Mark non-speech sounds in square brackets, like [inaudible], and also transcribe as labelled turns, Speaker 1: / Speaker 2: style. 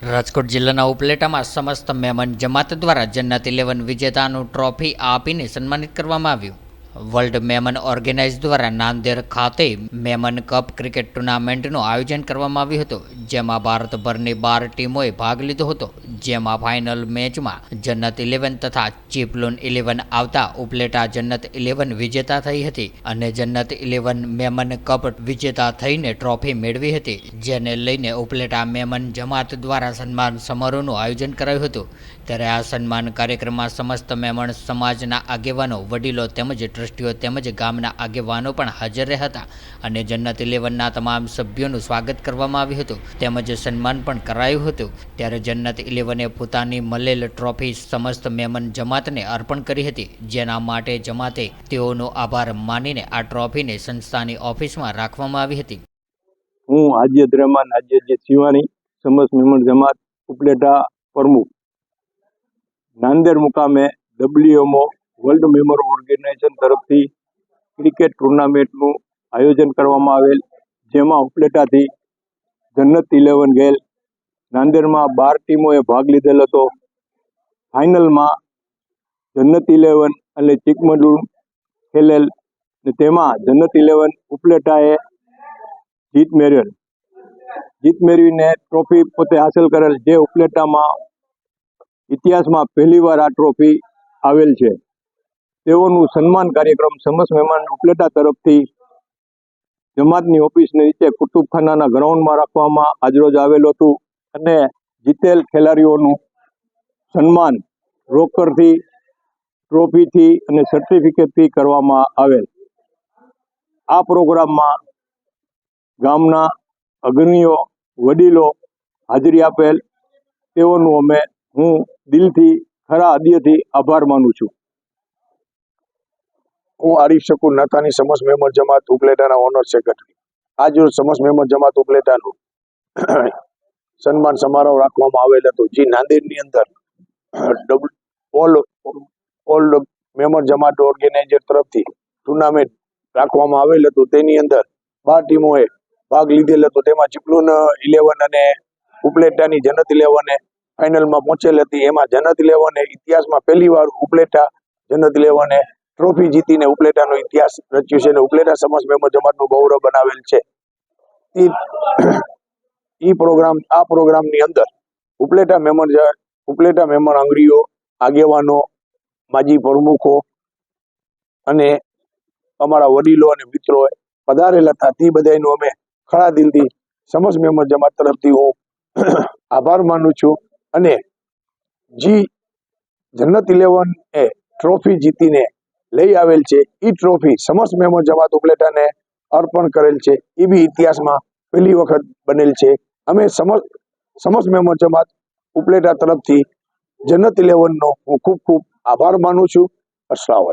Speaker 1: રાજકોટ જિલ્લાના ઉપલેટામાં સમસ્ત મહેમાન જમાત દ્વારા જન્નત ઇલેવન વિજેતાનું ટ્રોફી આપીને સન્માનિત કરવામાં આવ્યું. વર્લ્ડ મેમન ઓર્ગેનાઇઝ દ્વારા નાંદેડ ખાતે મેમન કપ ક્રિકેટ ટુર્નામેન્ટનું આયોજન કરવામાં આવ્યું હતું, જેમાં ભારતભરની બાર ટીમોએ ભાગ લીધો હતો. જેમાં ફાઇનલ મેચમાં જન્નત ઇલેવન તથા ચીપલુન ઇલેવન આવતા ઉપલેટા જન્નત ઇલેવન વિજેતા થઈ હતી અને જન્નત ઇલેવન મેમન કપ વિજેતા થઈને ટ્રોફી મેળવી હતી, જેને લઈને ઉપલેટા મેમન જમાત દ્વારા સન્માન સમારોહનું આયોજન કરાયું હતું. ત્યારે આ સન્માન કાર્યક્રમમાં સમસ્ત મેમણ સમાજના આગેવાનો, વડીલો તેમજ ટ્રસ્ટીઓ તેમજ ગામના આગેવાનો પણ હાજર રહ્યા હતા અને જન્નત ઇલેવનના તમામ સભ્યોનું સ્વાગત કરવામાં આવ્યું હતું. તેમજ સન્માન પણ કરાયું હતું. ત્યારે જન્નત ઇલેવને પોતાની મળેલ ટ્રોફી સમસ્ત મેમન જમાતને અર્પણ કરી હતી. જેના માટે જમાતે તેઓનો આભાર માનીને આ ટ્રોફીને સંસ્થાની ઓફિસમાં રાખવામાં આવી હતી.
Speaker 2: હું હાજિયત રહેમાન, હાજિયત શિવાની સમસ્ત મેમણ જમાત ઉપલેટા પ્રમુખ. નાંદેડ મુકામે ડબ્લ્યુએમઓ વર્લ્ડ મેમર ઓર્ગેનાઇઝેશન તરફથી ક્રિકેટ ટુર્નામેન્ટનું આયોજન કરવામાં આવેલ, જેમાં ઉપલેટાથી જન્નત ઇલેવન ગેલ નાંદેડમાં બાર ટીમોએ ભાગ લીધેલ હતો. ફાઇનલમાં જન્નત ઇલેવન અને ચિકમડુર ખેલેલ તેમાં જન્નત ઇલેવન ઉપલેટાએ જીત મેળવેલ. જીત મેળવીને ટ્રોફી પોતે હાંસલ કરેલ, જે ઉપલેટામાં ઇતિહાસમાં પહેલીવાર આ ટ્રોફી આવેલ છે. તેઓનું સન્માન કાર્યક્રમ સમસ્ત મહેમાન ઉપલેટા તરફથી જમાતની ઓફિસની નીચે કુતુબખાનાના ગ્રાઉન્ડમાં રાખવામાં આજરોજ આવેલું હતું અને જીતેલ ખેલાડીઓનું સન્માન રોકરથી ટ્રોફીથી અને સર્ટિફિકેટથી કરવામાં આવેલ. આ પ્રોગ્રામમાં ગામના અગ્રણીઓ, વડીલો હાજરી આપેલ. તેઓનું અમે હું દિલથી, ખરા હૃદયથી આભાર માનું છું.
Speaker 3: હું આરીફ શકુર નાતાની સમસ મેમ્બર જમાત ઉપલેટાના ઓનર સેક્રેટરી. આજ રોજ સમસ મેમ્બર જમાત ઉપલેટાનું [clears throat] સન્માન સમારોહ રાખવામાં આવેલ હતો. જે નાંદેડની અંદર ઓલ ઓલ મેમ્બર જમાત ઓર્ગેનાઇઝર તરફથી ટુર્નામેન્ટ રાખવામાં આવેલ હતું. તેની અંદર બાર ટીમોએ ભાગ લીધેલ હતો. તેમાં ચીપલુન ઇલેવન અને ઉપલેટાની જનત ઇલેવને ફાઇનલમાં પહોંચેલ હતી. એમાં જનત ઇલેવને ઇતિહાસમાં પહેલી વાર ઉપલેટા જનત ઇલેવને ટ્રોફી જીતીને ઉપલેટાનો ઇતિહાસ રચ્યું છે અને ઉપલેટા સમાજ મેમ્બર જમાતનું ગૌરવ બનાવેલ છે. ઈ પ્રોગ્રામ, આ પ્રોગ્રામની અંદર ઉપલેટા મેમ્બર ઉપલેટા મેમ્બર આંગળીઓ, આગેવાનો, માજી પ્રમુખો અને અમારા વડીલો અને મિત્રો પધારેલા હતા. તે બધાનું અમે ખરા દિલથી સમજ મેમ્બર જમાત તરફથી હું આભાર માનું છું અને જી જન્નત ઇલેવન એ ટ્રોફી જીતીને લઈ આવેલ છે. એ ટ્રોફી સમસ્ત મેમો જમાત ઉપલેટાને અર્પણ કરેલ છે. એ બી ઇતિહાસમાં પહેલી વખત બનેલ છે. અમે સમસ્ત સમસ્ત મેમ્બર જમાત ઉપલેટા તરફથી જન્નત ઇલેવનનો હું ખૂબ ખૂબ આભાર માનું છું. અસલામ